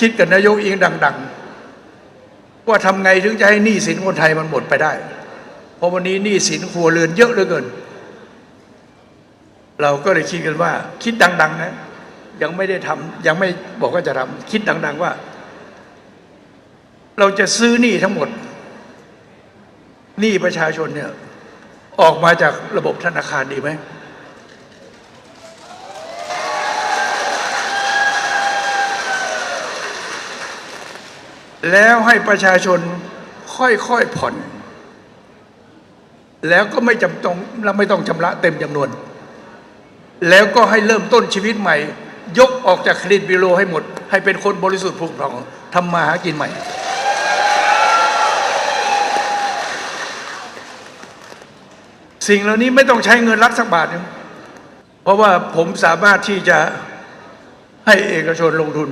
คิดกับนายกอิงดัง ๆ ว่าทำไงถึงจะให้หนี้สินคนไทยมันหมดไปได้ เพราะวันนี้หนี้สินครัวเรือนเยอะเหลือเกิน เราก็เลยคิดกันว่า คิดดัง ๆ นะ ยังไม่ได้ทำยังไม่บอกว่าจะทำคิดดัง ๆ ว่า เราจะซื้อหนี้ทั้งหมดหนี้ประชาชนเนี่ย ออกมาจากระบบธนาคารดีไหม แล้วให้ประชาชนค่อยๆผ่อน แล้วก็ไม่จำต้องเราไม่ต้องชำระเต็มจำนวน แล้วก็ให้เริ่มต้นชีวิตใหม่ ยกออกจากเครดิตบิโรให้หมด ให้เป็นคนบริสุทธิ์ผุดผ่องทำมาหากินใหม่ สิ่งเหล่านี้ไม่ต้องใช้เงินรัฐสักบาทนึงเพราะว่าผมสามารถที่จะให้เอกชนลงทุน